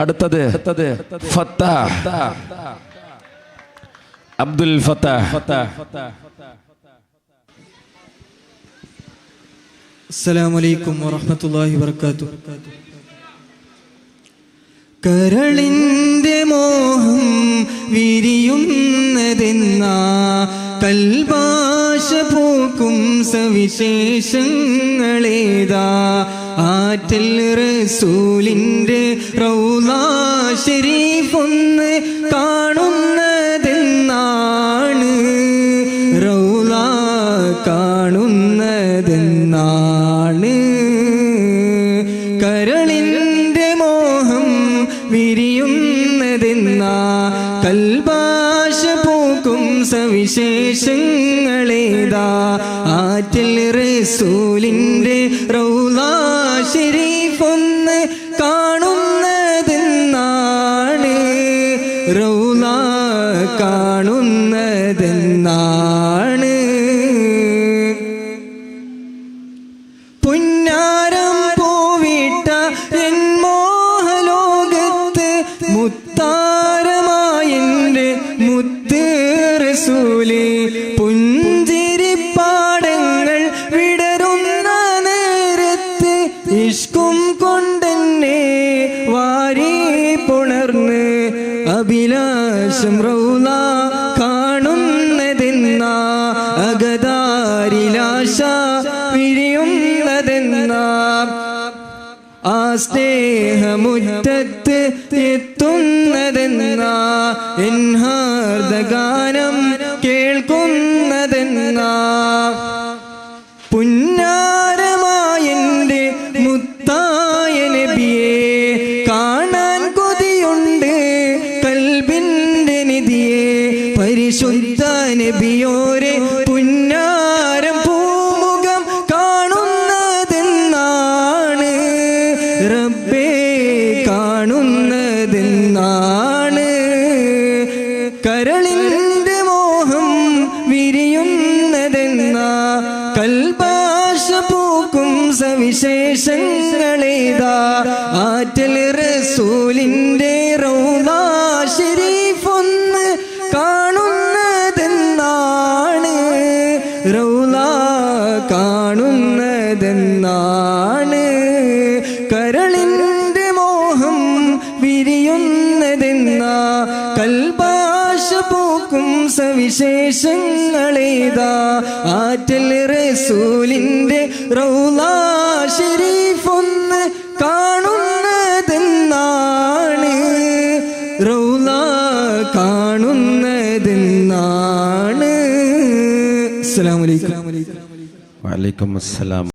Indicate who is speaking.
Speaker 1: അടുത്തത്. അബ്ദുൽ ഫത്താഹ്
Speaker 2: അസ്സലാമു അലൈക്കും വറഹ്മത്തുള്ളാഹി വബറകാത്തു. കരളിന്റെ മോഹം വിരിയുന്നതെന്നാ കൽഭാഷ പോക്കും സവിശേഷങ്ങളേതാ. ആറ്റൽ റസൂലിന്റെ ഷരീഫ് ഒന്ന് കാണുന്നതെന്നാണ്. റൗല കാണുന്നതെന്നാണ്. കരളിന്റെ മോഹം വിരിയുന്നതെന്നാ. കൽഭാഷ പോക്കും സവിശേഷങ്ങളേതാ. ആറ്റിൽ റസൂലിന്റെ റൗല ഷരീഫ് കാണുന്നതെന്നാണ് പുന്നാരം പോവിട്ട എൻ മോഹലോകത്ത് മുത്താരമായി മുത്ത് റസൂലി. പുഞ്ചിരിപ്പാടങ്ങൾ വിടരുന്ന നേരത്ത് ഇഷ്കും കൊണ്ടെന്നെ വാരി പുണർന്ന് അഭിലാഷം റൗല വിരിയുന്നതെന്നാ ആ സ്നേഹമുറ്റത്ത് എത്തുന്നതെന്നാ. എൻഹാർദഗാനം കേൾക്കുന്നതെന്നാ. പുന്നാരമായെന്റെ മുത്തായ നബിയെ കാണാൻ കൊതിയുണ്ട് കൽബിന്റെ നിധിയെ. പരിശുദ്ധ നബിയോരെ പുന്നാരം കരളിന്റെ മോഹം വിരിയുന്നതെന്ന. കൽപാശ പൂക്കും സവിശേഷങ്ങളേതാ. ആറ്റൽ റസൂലിന്റെ ഒന്ന് കാണുന്നതെന്നാണ്. റൗല കാണുന്നതെന്നാണ്. പൂക്കും സവിശേഷങ്ങളേതാ? ആറ്റൽ റസൂലിന്റെ റൗല ഷെരീഫൊന്ന് കാണുന്നതെന്നാണ്. റൗല കാണുന്നതെന്നാണ്. അസ്സലാമലൈക്കും
Speaker 1: വലൈക്കും അസ്സലാം.